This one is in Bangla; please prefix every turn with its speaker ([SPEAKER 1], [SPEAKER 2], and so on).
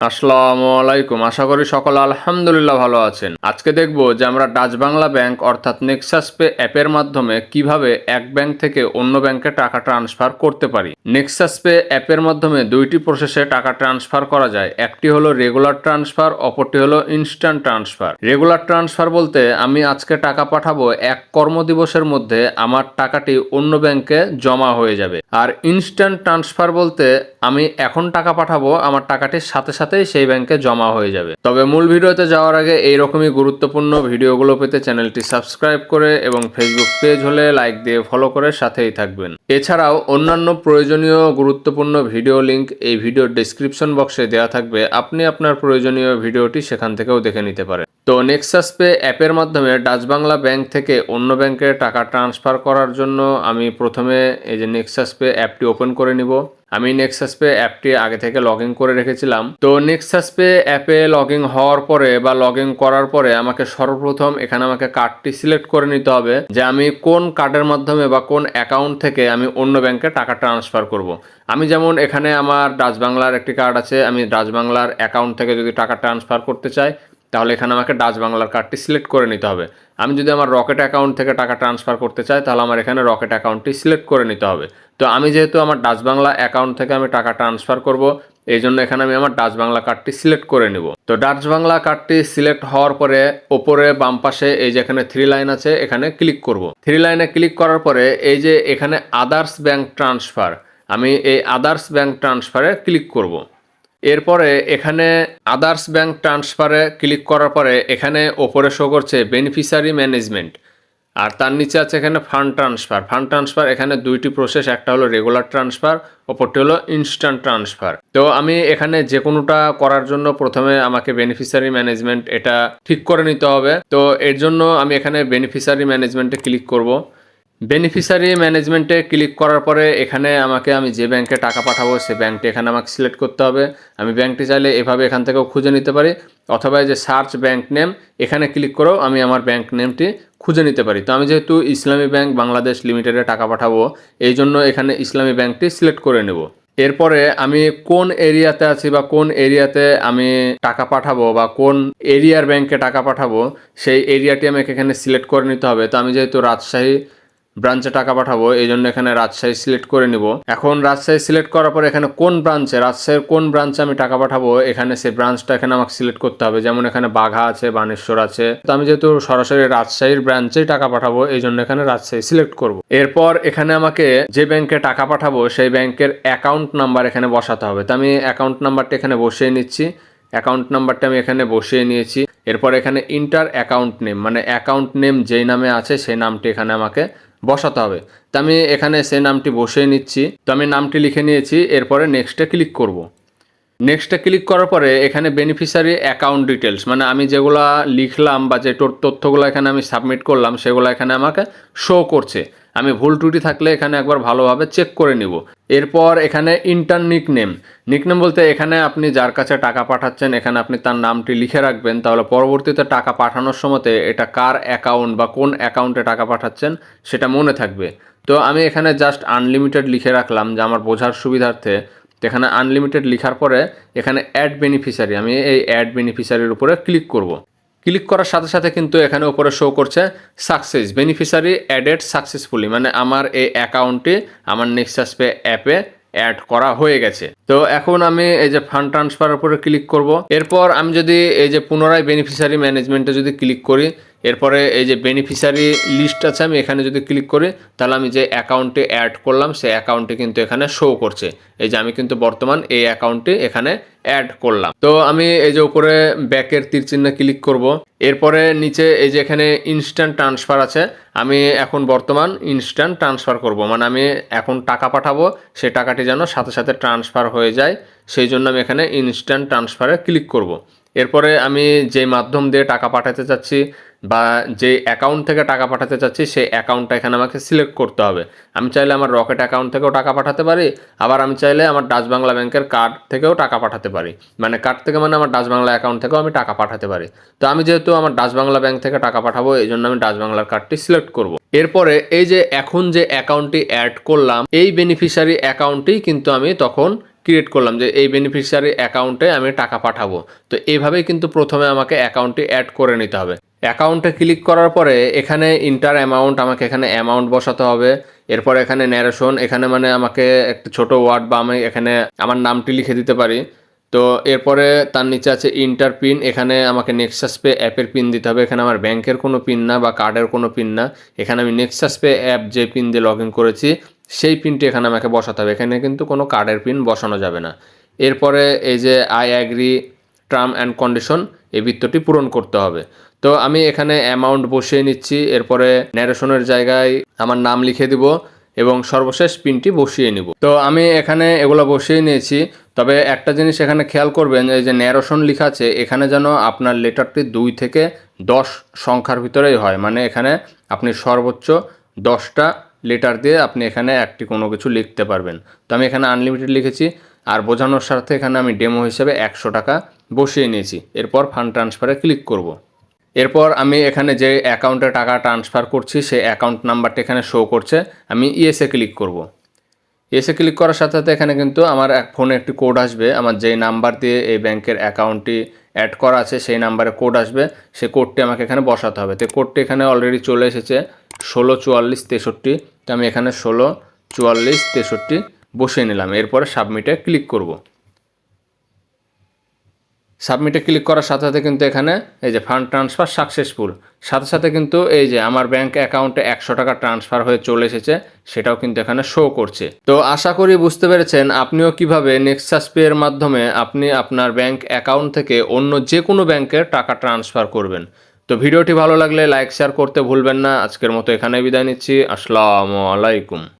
[SPEAKER 1] আসসালামু আলাইকুম। আশা করি সকল আলহামদুলিল্লাহ ভালো আছেন। আজকে দেখব যে আমরা ডাচ বাংলা ব্যাংক অর্থাৎ নেক্সাস পে অ্যাপের মাধ্যমে কীভাবে এক ব্যাংক থেকে অন্য ব্যাংকে টাকা ট্রান্সফার করতে পারি। নেক্সাস পে অ্যাপের মাধ্যমে দুইটি প্রসেসে টাকা ট্রান্সফার করা যায়। একটি হলো রেগুলার ট্রান্সফার অপরটি হলো ইনস্ট্যান্ট ট্রান্সফার রেগুলার ট্রান্সফার বলতে আমি আজকে টাকা পাঠাবো এক কর্মদিবসের মধ্যে আমার টাকাটি অন্য ব্যাংকে জমা হয়ে যাবে। আর ইনস্ট্যান্ট ট্রান্সফার বলতে আমি এখন টাকা পাঠাবো, আমার টাকাটির সাথে সাথেই সেই ব্যাংকে জমা হয়ে যাবে। তবে মূল ভিডিওতে যাওয়ার আগে এইরকমই গুরুত্বপূর্ণ ভিডিওগুলো পেতে চ্যানেলটি সাবস্ক্রাইব করে এবং ফেসবুক পেজ হলে লাইক দিয়ে ফলো করে সাথেই থাকবেন। এছাড়াও অন্যান্য প্রয়োজনীয় গুরুত্বপূর্ণ ভিডিও লিংক এই ভিডিওর ডেসক্রিপশন বক্সে দেওয়া থাকবে। আপনি আপনার প্রয়োজনীয় ভিডিওটি সেখান থেকেও দেখে নিতে পারেন। তো নেক্সাস পে অ্যাপের মাধ্যমে ডাচ বাংলা ব্যাংক থেকে অন্য ব্যাংকে টাকা ট্রান্সফার করার জন্য আমি প্রথমে এই যে নেক্সাস পে অ্যাপটি ওপেন করে নিব। আমি নেক্সাস পে অ্যাপটি আগে থেকে লগ ইন করে রেখেছিলাম তো নেক্সাস পে অ্যাপে লগ ইন হওয়ার পরে বা লগ ইন করার পরে আমাকে সর্বপ্রথম এখানে আমাকে কার্ডটি সিলেক্ট করে নিতে হবে যে আমি কোন কার্ডের মাধ্যমে বা কোন অ্যাকাউন্ট থেকে আমি অন্য ব্যাংকে টাকা ট্রান্সফার করব। আমি যেমন এখানে আমার ডাচ বাংলার একটি কার্ড আছে, আমি ডাচ বাংলার অ্যাকাউন্ট থেকে যদি টাকা ট্রান্সফার করতে চাই তাহলে এখানে আমাকে ডাচ বাংলার কার্ডটি সিলেক্ট করে নিতে হবে। আমি যদি আমার রকেট অ্যাকাউন্ট থেকে টাকা ট্রান্সফার করতে চাই, তাহলে আমার এখানে রকেট অ্যাকাউন্টটি সিলেক্ট করে নিতে হবে। তো আমি যেহেতু আমার ডাচ বাংলা অ্যাকাউন্ট থেকে আমি টাকা ট্রান্সফার করব, এই জন্য এখানে আমি আমার ডাচ বাংলা কার্ডটি সিলেক্ট করে নিব। তো ডাচ বাংলা কার্ডটি সিলেক্ট হওয়ার পরে ওপরে বাম পাশে এই যে এখানে থ্রি লাইন আছে, এখানে ক্লিক করব। থ্রি লাইনে ক্লিক করার পরে এই যে এখানে আদার্স ব্যাংক ট্রান্সফার আমি এই আদার্স ব্যাংক ট্রান্সফারে ক্লিক করব। এরপরে এখানে আদার্স ব্যাংক ট্রান্সফারে ক্লিক করার পরে এখানে ওপরে শো করছে বেনিফিশিয়ারি ম্যানেজমেন্ট আর তার নিচে আছে এখানে ফান্ড ট্রান্সফার ফান্ড ট্রান্সফার এখানে দুইটি প্রসেস একটা হলো রেগুলার ট্রান্সফার অপরটি হলো ইনস্ট্যান্ট ট্রান্সফার তো আমি এখানে যে কোনোটা করার জন্য প্রথমে আমাকে বেনিফিশিয়ারি ম্যানেজমেন্ট এটা ঠিক করে নিতে হবে। তো এর জন্য আমি এখানে বেনিফিশিয়ারি ম্যানেজমেন্টে ক্লিক করব। বেনিফিশিয়ারি ম্যানেজমেন্টে ক্লিক করার পরে এখানে আমাকে আমি যে ব্যাংকে টাকা পাঠাবো, সে ব্যাংকটি এখানে আমাকে সিলেক্ট করতে হবে। আমি ব্যাংকটি চাইলে এভাবে এখান থেকেও খুঁজে নিতে পারি। অথবা যে সার্চ ব্যাংক নেম এখানে ক্লিক করেও আমি আমার ব্যাংক নেমটি খুঁজে নিতে পারি। তো আমি যেহেতু ইসলামী ব্যাংক বাংলাদেশ লিমিটেডে টাকা পাঠাবো, এই জন্য এখানে ইসলামী ব্যাংকটি সিলেক্ট করে নেব। এরপরে আমি কোন এরিয়াতে আছি বা কোন এরিয়াতে আমি টাকা পাঠাবো বা কোন এরিয়ার ব্যাংকে টাকা পাঠাবো, সেই এরিয়াটি আমাকে এখানে সিলেক্ট করে নিতে হবে। তো আমি যেহেতু রাজশাহী ব্রাঞ্চে টাকা পাঠাবো এই জন্য এখানে রাজশাহী সিলেক্ট করে নিব। এখন রাজশাহী সিলেক্ট করার পর এখানে কোন ব্রাঞ্চে, রাজশাহীর কোন ব্রাঞ্চে আমি টাকা পাঠাবো, এখানে সেই ব্রাঞ্চটা এখানে আমাকে সিলেক্ট করতে হবে। যেমন এখানে বাঘা আছে, বানেশ্বর আছে। তো আমি যেহেতু সরাসরি রাজশাহীর ব্রাঞ্চেই টাকা পাঠাবো এই জন্য এখানে রাজশাহী সিলেক্ট করব। এরপর এখানে আমাকে যে ব্যাংকে টাকা পাঠাবো, সেই ব্যাংকের অ্যাকাউন্ট নাম্বার এখানে বসাতে হবে। তো আমি অ্যাকাউন্ট নাম্বারটা এখানে বসিয়ে নিচ্ছি। অ্যাকাউন্ট নাম্বারটা আমি এখানে বসিয়ে নিয়েছি। এরপর এখানে ইন্টার অ্যাকাউন্ট নেম মানে অ্যাকাউন্ট নেম যেই নামে আছে, সেই নামটি এখানে আমাকে বসাতে হবে। তো আমি এখানে সে নামটি বসিয়ে নিচ্ছি। তো আমি নামটি লিখে নিয়েছি, এরপরে নেক্সটে ক্লিক করব। নেক্সটে ক্লিক করার পরে এখানে বেনিফিশিয়ারি অ্যাকাউন্ট ডিটেলস মানে আমি যেগুলা লিখলাম বা যে তথ্যগুলো এখানে আমি সাবমিট করলাম, সেগুলো এখানে আমাকে শো করছে। আমি ভুল ত্রুটি থাকলে এখানে একবার ভালোভাবে চেক করে নিব। এরপর এখানে ইন্টার নিকনেম নিকনেম বলতে এখানে আপনি যার কাছে টাকা পাঠাচ্ছেন, এখানে আপনি তার নামটি লিখে রাখবেন। তাহলে পরবর্তীতে টাকা পাঠানোর সময়তে এটা কার অ্যাকাউন্ট বা কোন অ্যাকাউন্টে টাকা পাঠাচ্ছেন সেটা মনে থাকবে। তো আমি এখানে জাস্ট আনলিমিটেড লিখে রাখলাম যে আমার বোঝার সুবিধার্থে। এখানে আনলিমিটেড লিখার পরে এখানে অ্যাড বেনিফিশিয়ারি আমি এই অ্যাড বেনিফিশিয়ারির উপরে ক্লিক করব। ক্লিক করার সাথে সাথে কিন্তু এখানে উপরে শো করছে সাকসেস বেনিফিশিয়ারি অ্যাডেড সাকসেসফুলি মানে আমার এই অ্যাকাউন্টটি আমার নেক্সাস পে অ্যাপে অ্যাড করা হয়ে গেছে। তো এখন আমি এই যে ফান্ড ট্রান্সফার উপরে ক্লিক করব। এরপর আমি যদি এই যে পুনরায় বেনিফিশিয়ারি ম্যানেজমেন্টে যদি ক্লিক করি এরপরে এই যে বেনিফিশিয়ারি লিস্ট আছে, আমি এখানে যদি ক্লিক করি, তাহলে আমি যে অ্যাকাউন্টে অ্যাড করলাম, সেই অ্যাকাউন্টে কিন্তু এখানে শো করছে। এই যে আমি কিন্তু বর্তমান এই অ্যাকাউন্টে এখানে অ্যাড করলাম। তো আমি এই যে উপরে ব্যাকের তীর চিহ্নে ক্লিক করব। এরপরে নিচে এই যে এখানে ইনস্ট্যান্ট ট্রান্সফার আছে, আমি এখন বর্তমান ইনস্ট্যান্ট ট্রান্সফার করব। মানে আমি এখন টাকা পাঠাবো, সেই টাকাটি যেন সাথে সাথে ট্রান্সফার হয়ে যায়, সেই জন্য আমি এখানে ইনস্ট্যান্ট ট্রান্সফারে ক্লিক করব। এরপরে আমি যে মাধ্যম দিয়ে টাকা পাঠাতে চাচ্ছি বা যে অ্যাকাউন্ট থেকে টাকা পাঠাতে চাচ্ছি সেই অ্যাকাউন্টটা এখানে আমাকে সিলেক্ট করতে হবে। আমি চাইলে আমার রকেট অ্যাকাউন্ট থেকেও টাকা পাঠাতে পারি, আবার আমি চাইলে আমার ডাচ বাংলা ব্যাংকের কার্ড থেকেও টাকা পাঠাতে পারি। মানে কার্ড থেকে মানে আমার ডাচ বাংলা অ্যাকাউন্ট থেকেও আমি টাকা পাঠাতে পারি। তো আমি যেহেতু আমার ডাচ বাংলা ব্যাংক থেকে টাকা পাঠাবো, এই জন্য আমি ডাচ বাংলার কার্ডটি সিলেক্ট করব। এরপরে এই যে এখন যে অ্যাকাউন্টটি অ্যাড করলাম, এই বেনিফিশিয়ারি অ্যাকাউন্টটি কিন্তু আমি তখন ক্রিয়েট করলাম যে এই বেনিফিশিয়ারি অ্যাকাউন্টে আমি টাকা পাঠাবো। তো এইভাবেই কিন্তু প্রথমে আমাকে অ্যাকাউন্টটি অ্যাড করে নিতে হবে। অ্যাকাউন্টে ক্লিক করার পরে এখানে ইন্টার অ্যামাউন্ট, আমাকে এখানে অ্যামাউন্ট বসাতে হবে। এরপর এখানে ন্যারেশন এখানে মানে আমাকে একটা ছোট ওয়ার্ড বা আমি এখানে আমার নামটি লিখে দিতে পারি। তো এরপরে তার নিচে আছে ইন্টার পিন, এখানে আমাকে নেক্সাস পে অ্যাপের পিন দিতে হবে। এখানে আমার ব্যাংকের কোনো পিন না বা কার্ডের কোনো পিন না। এখানে আমি নেক্সাস পে অ্যাপ যে পিন দিয়ে লগ ইন করেছি, সেই পিনটি এখানে আমাকে বসাতে হবে। এখানে কিন্তু কোনো কার্ডের পিন বসানো যাবে না। এরপরে এই যে I agree term and condition এই বৃত্তটি পূরণ করতে হবে। তো আমি এখানে অ্যামাউন্ট বসিয়ে নিচ্ছি, এরপরে ন্যারেশনের জায়গায় আমার নাম লিখে দিব এবং সর্বশেষ পিনটি বসিয়ে নিব। তো আমি এখানে এগুলো বসিয়ে নিয়েছি, তবে একটা জিনিস এখানে খেয়াল করবেন, এই যে ন্যারেশন লেখা আছে, এখানে যেন আপনার লেটারটি দুই থেকে দশ সংখ্যার ভিতরেই হয়। মানে এখানে আপনি সর্বোচ্চ দশটা লেটার দিয়ে আপনি এখানে একটি কোনো কিছু লিখতে পারবেন। তো আমি এখানে আনলিমিটেড লিখেছি, আর বোঝানোর সাথে এখানে আমি ডেমো হিসেবে একশো টাকা বসিয়ে নিয়েছি। এরপর ফান্ড ট্রান্সফারে ক্লিক করব। এরপর আমি এখানে যে অ্যাকাউন্টে টাকা ট্রান্সফার করছি, সেই অ্যাকাউন্ট নাম্বারটা এখানে শো করছে। আমি ইএসএ ক্লিক করব। এসে ক্লিক করার সাথে সাথে এখানে কিন্তু আমার এক ফোনে একটি কোড আসবে। আমার যেই নাম্বার দিয়ে এই ব্যাংকের অ্যাকাউন্টটি অ্যাড করা আছে, সেই নাম্বারে কোড আসবে। সেই কোডটি আমাকে এখানে বসাতে হবে। তো কোডটি এখানে অলরেডি চলে এসেছে ষোলো চুয়াল্লিশ তেষট্টি। তো আমি এখানে ষোলো চুয়াল্লিশ তেষট্টি বসিয়ে নিলাম। এরপরে সাবমিটে ক্লিক করব। সাবমিটে ক্লিক করার সাথে সাথে কিন্তু এখানে এই যে ফান্ড ট্রান্সফার সাকসেসফুল সাথে সাথে কিন্তু এই যে আমার ব্যাংক অ্যাকাউন্টে একশো টাকা ট্রান্সফার হয়ে চলে এসেছে, সেটাও কিন্তু এখানে শো করছে। তো আশা করি বুঝতে পেরেছেন, আপনিও কীভাবে নেক্সাস পে এর মাধ্যমে আপনি আপনার ব্যাংক অ্যাকাউন্ট থেকে অন্য যে কোনো ব্যাংকে টাকা ট্রান্সফার করবেন। তো ভিডিওটি ভালো লাগলে লাইক শেয়ার করতে ভুলবেন না। আজকের মতো এখানে বিদায় নিচ্ছি। আসসালামু আলাইকুম।